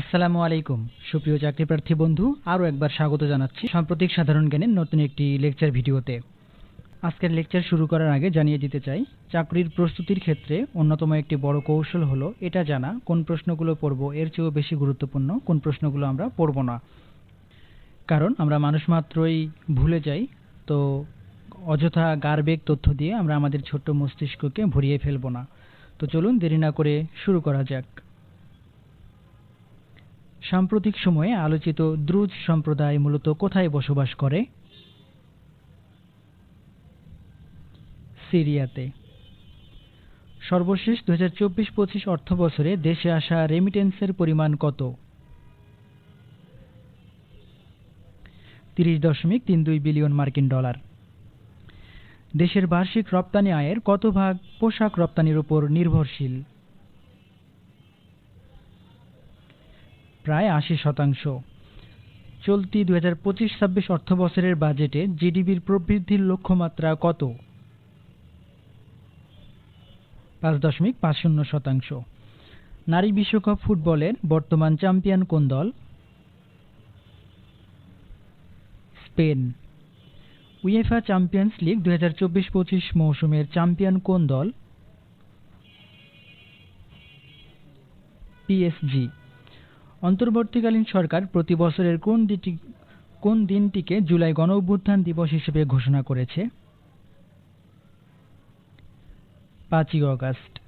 আসসালামু আলাইকুম। সুপ্রিয় চাকরিপ্রার্থী বন্ধু, আরও একবার স্বাগত জানাচ্ছি সাম্প্রতিক সাধারণ জ্ঞানের নতুন একটি লেকচার ভিডিওতে। আজকের লেকচার শুরু করার আগে জানিয়ে দিতে চাই, চাকরির প্রস্তুতির ক্ষেত্রে অন্যতম একটি বড় কৌশল হলো এটা জানা, কোন প্রশ্নগুলো পড়ব, এর চেয়েও বেশি গুরুত্বপূর্ণ, কোন প্রশ্নগুলো আমরা পড়ব না। কারণ আমরা মানুষ মাত্রই ভুলে যাই, তো অযথা গারবেগ তথ্য দিয়ে আমরা আমাদের ছোট্ট মস্তিষ্ককে ভরিয়ে ফেলব না। তো চলুন দেরি না করে শুরু করা যাক। সাম্প্রতিক সময়ে আলোচিত দ্রুজ সম্প্রদায় মূলত কোথায় বসবাস করে? সিরিয়াতে। সর্বশেষ দু হাজার চব্বিশ পঁচিশ অর্থ বছরে দেশে আসা রেমিটেন্সের পরিমাণ কত? তিরিশ দশমিক তিন দুই বিলিয়ন মার্কিন ডলার। দেশের বার্ষিক রপ্তানি আয়ের কত ভাগ পোশাক রপ্তানির উপর নির্ভরশীল? প্রায় আশি শতাংশ। চলতি দু হাজার পঁচিশ ছাব্বিশ অর্থ বছরের বাজেটে জিডিপির প্রবৃদ্ধির লক্ষ্যমাত্রা কত? পাঁচ দশমিক পাঁচ শূন্য শতাংশ। নারী বিশ্বকাপ ফুটবলের বর্তমান চ্যাম্পিয়ন কোন দল? স্পেন। উয়েফা চ্যাম্পিয়ন্স লিগ দু হাজার চব্বিশ পঁচিশ মৌসুমের চ্যাম্পিয়ন কোন দল? পিএসজি অন্তর্বর্তীকালীন সরকার প্রতি বছরের কোন দিনটি, কোন দিনটিকে জুলাই গণ অভ্যুত্থান দিবস হিসেবে ঘোষণা করেছে? পাঁচই অগাস্ট।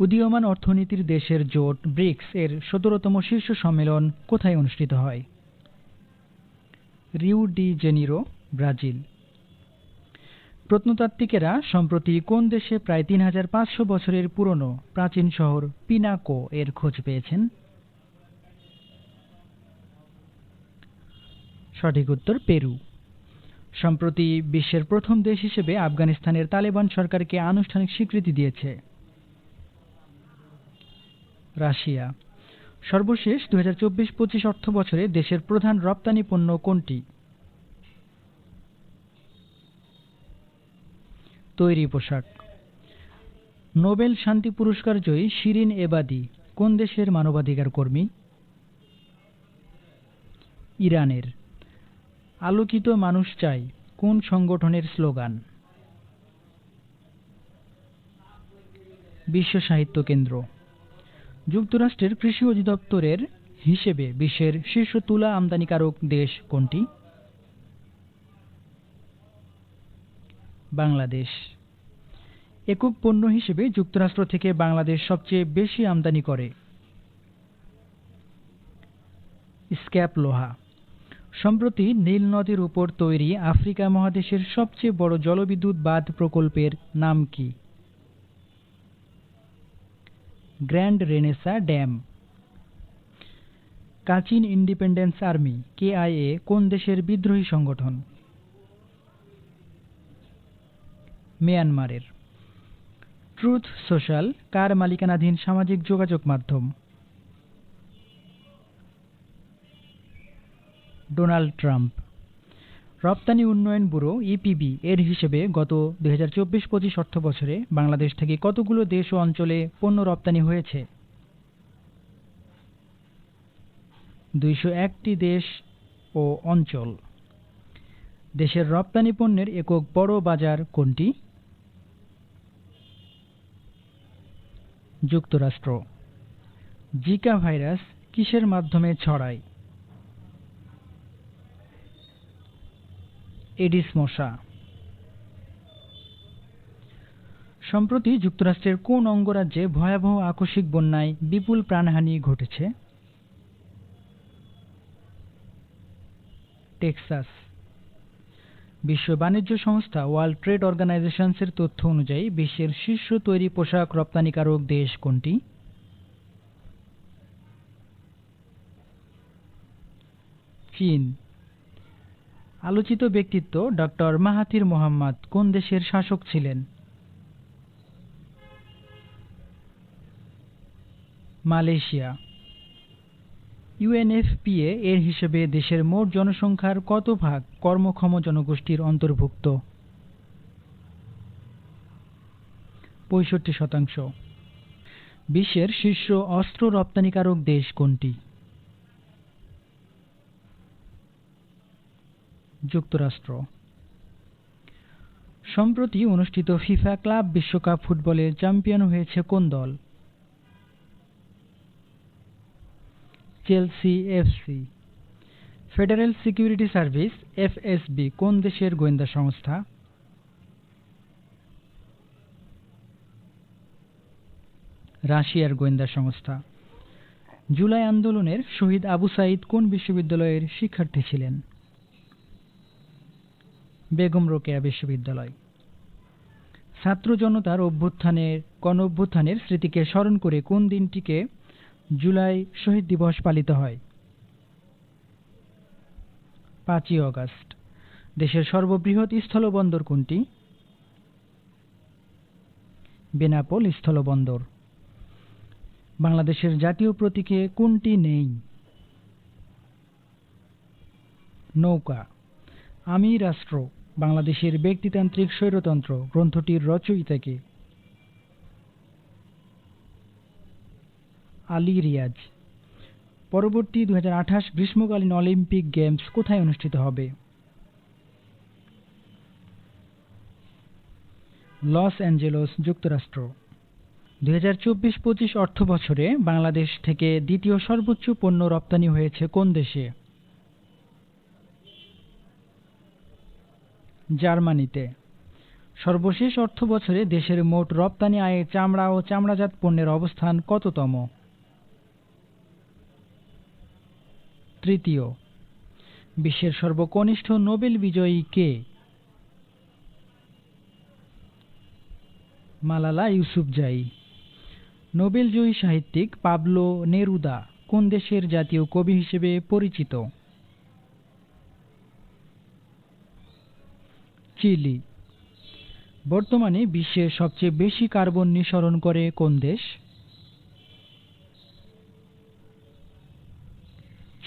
উদীয়মান অর্থনীতির দেশের জোট ব্রিক্স এর সতেরোতম শীর্ষ সম্মেলন কোথায় অনুষ্ঠিত হয়? Rio de Janeiro, Brazil. প্রত্নতাত্ত্বিকেরা সম্প্রতি কোন দেশে প্রায় তিন হাজার পাঁচশো বছরের পুরনো প্রাচীন শহর পিনাকো এর খোঁজ পেয়েছেন? সঠিক উত্তর পেরু। সম্প্রতি বিশ্বের প্রথম দেশ হিসেবে আফগানিস্তানের তালেবান সরকারকে আনুষ্ঠানিক স্বীকৃতি দিয়েছে। রাশিয়া। সর্বশেষ দু হাজার চব্বিশ পঁচিশ অর্থ বছরে দেশের প্রধান রপ্তানি পণ্য কোনটি? তৈরি পোশাক। নোবেল শান্তি পুরস্কার জয়ী শিরিন এবাদি, কোন দেশের মানবাধিকার কর্মী? ইরানের। আলোকিত মানুষ চাই, কোন সংগঠনের স্লোগান? বিশ্ব সাহিত্য কেন্দ্র। যুক্তরাষ্ট্রের কৃষি অধিদপ্তরের হিসেবে বিশ্বের শীর্ষ তুলা আমদানিকারক দেশ কোনটি? বাংলাদেশ। একক পণ্য হিসেবে যুক্তরাষ্ট্র থেকে বাংলাদেশ সবচেয়ে বেশি আমদানি করে। স্ক্যাপ লোহা। সম্প্রতি নীল নদীর উপর তৈরি আফ্রিকা মহাদেশের সবচেয়ে বড় জলবিদ্যুৎ বাঁধ প্রকল্পের নাম কি? Grand renaissance dam. Kachin Independence Army, KIA, কোন দেশের বিদ্রোহী সংগঠন? মিয়ানমারের। ট্রুথ সোশ্যাল, কার মালিকানাধীন সামাজিক যোগাযোগ মাধ্যম? Donald Trump. রপ্তানি উন্নয়ন ব্যুরো ইপিবি এর হিসেবে গত দুই হাজার চব্বিশ পঁচিশ অর্থ বছরে বাংলাদেশ থেকে কতগুলো দেশ ও অঞ্চলে পণ্য রপ্তানি হয়েছে? দুইশো একটি দেশ ও অঞ্চল। দেশের রপ্তানি পণ্যের একক বড় বাজার কোনটি? যুক্তরাষ্ট্র। জিকা ভাইরাস কিসের মাধ্যমে ছড়ায়? এডিস মশা। সম্প্রতি যুক্তরাষ্ট্রের কোন অঙ্গরাজ্যে ভয়াবহ আকস্মিক বন্যায় বিপুল প্রাণহানি ঘটেছে? টেক্সাস। বিশ্ব বাণিজ্য সংস্থা ওয়ার্ল্ড ট্রেড অর্গানাইজেশনসের তথ্য অনুযায়ী বিশ্বের শীর্ষ তৈরি পোশাক রপ্তানিকারক দেশ কোনটি? চীন। আলোচিত ব্যক্তিত্ব ডক্টর মাহাথির মোহাম্মদ কোন দেশের শাসক ছিলেন? মালয়েশিয়া। ইউএনএফপিএ এর হিসেবে দেশের মোট জনসংখ্যার কত ভাগ কর্মক্ষম জনগোষ্ঠীর অন্তর্ভুক্ত? পঁয়ষট্টি শতাংশ। বিশ্বের শীর্ষ অস্ত্র রপ্তানিকারক দেশ কোনটি? যুক্তরাষ্ট্র। সম্প্রতি অনুষ্ঠিত ফিফা ক্লাব বিশ্বকাপ ফুটবলে চ্যাম্পিয়ন হয়েছে কোন দল? Chelsea, FC. Federal Security Service, FSB, কোন দেশের গোয়েন্দা সংস্থা? রাশিয়ার গোয়েন্দা সংস্থা। জুলাই আন্দোলনের শহীদ আবু সাঈদ কোন বিশ্ববিদ্যালয়ের শিক্ষার্থী ছিলেন? বেগম রোকেয়া বিশ্ববিদ্যালয়। ছাত্র জনতার অভ্যুত্থানের গণ অভ্যুত্থানের স্মৃতিকে স্মরণ করে কোন দিনটিকে জুলাই শহীদ দিবস পালিত হয়? পাঁচই অগাস্ট। দেশের সর্ববৃহৎ স্থলবন্দর কোনটি? বেনাপোল স্থলবন্দর। বাংলাদেশের জাতীয় প্রতীকে কোনটি নেই? নৌকা। আমি রাষ্ট্র। বাংলাদেশের ব্যক্তিতান্ত্রিক স্বৈরতন্ত্র গ্রন্থটির রচয়িতাকে আলী রিয়াজ। পরবর্তী দু হাজার আঠাশ গ্রীষ্মকালীন অলিম্পিক গেমস কোথায় অনুষ্ঠিত হবে? লস অ্যাঞ্জেলস যুক্তরাষ্ট্র। দুই হাজার চব্বিশ পঁচিশ অর্থ বছরে বাংলাদেশ থেকে দ্বিতীয় সর্বোচ্চ পণ্য রপ্তানি হয়েছে কোন দেশে? জার্মানিতে। সর্বশেষ অর্থ বছরে দেশের মোট রপ্তানি আয়ে চামড়া ও চামড়াজাত পণ্যের অবস্থান কততম? তৃতীয়, বিশ্বের সর্বকনিষ্ঠ নোবেল বিজয়ী কে? মালালা ইউসুফজাই। নোবেলজয়ী সাহিত্যিক পাবলো নেরুদা কোন দেশের জাতীয় কবি হিসেবে পরিচিত? চিলি। বর্তমানে বিশ্বের সবচেয়ে বেশি কার্বন নিঃসরণ করে কোন দেশ?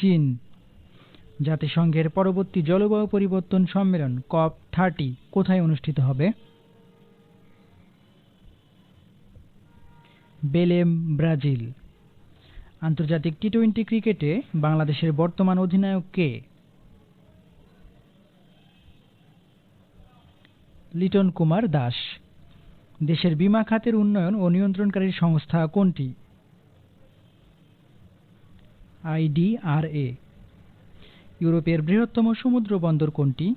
চীন। জাতিসংঘের পরবর্তী জলবায়ু পরিবর্তন সম্মেলন, কপ থার্টি, কোথায় অনুষ্ঠিত হবে? Belem, Brazil. আন্তর্জাতিক টি টোয়েন্টি ক্রিকেটে বাংলাদেশের বর্তমান অধিনায়ক কে? লিটন কুমার দাস। দেশের বিমা খাতের উন্নয়ন ও নিয়ন্ত্রণকারী সংস্থা কোনটি? আইডিআরএ। ইউরোপের বৃহত্তম সমুদ্র বন্দর কোনটি?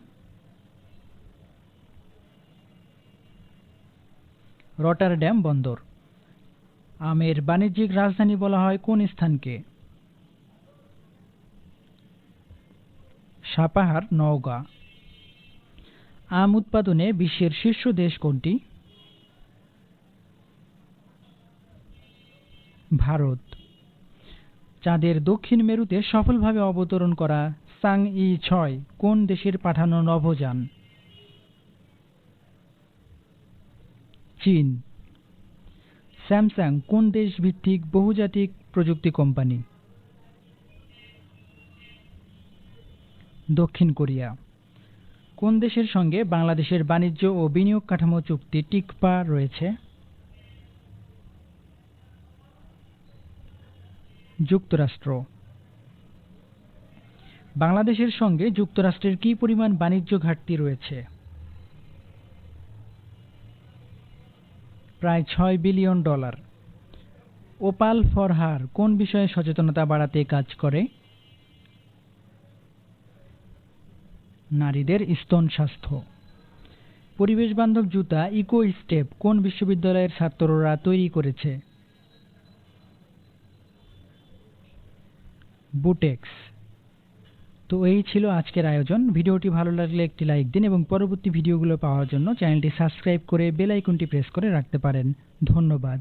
রটারড্যাম বন্দর। আমের বাণিজ্যিক রাজধানী বলা হয় কোন স্থানকে? সাপাহার নওগাঁ। আম উৎপাদনে বিশ্বের শীর্ষ দেশ কোনটি? ভারত। চাঁদের দক্ষিণ মেরুতে সফলভাবে অবতরণ করা সাং ই ছয় কোন দেশের পাঠানো নভোযান? চীন। স্যামসাং কোন দেশ ভিত্তিক বহুজাতিক প্রযুক্তি কোম্পানি? দক্ষিণ কোরিয়া। কোন দেশের সঙ্গে বাংলাদেশের বাণিজ্য ও বিনিয়োগ কাঠামো চুক্তি টিকপা রয়েছে? যুক্তরাষ্ট্র। বাংলাদেশের সঙ্গে যুক্তরাষ্ট্রের কি পরিমাণ বাণিজ্য ঘাটতি রয়েছে? প্রায় ছয় বিলিয়ন ডলার। ওপাল ফরহার কোন বিষয়ে সচেতনতা বাড়াতে কাজ করে? নারীদের স্তন স্বাস্থ্য। পরিবেশ বান্ধব জুতা ইকো স্টেপ কোন বিশ্ববিদ্যালয়ের ছাত্ররা তৈরি করেছে? বুটেক্স। তো এই ছিল আজকের আয়োজন। ভিডিওটি ভালো লাগলে একটি লাইক দিন এবং পরবর্তী ভিডিওগুলো পাওয়ার জন্য চ্যানেলটি সাবস্ক্রাইব করে বেল আইকনটি প্রেস করে রাখতে পারেন। ধন্যবাদ।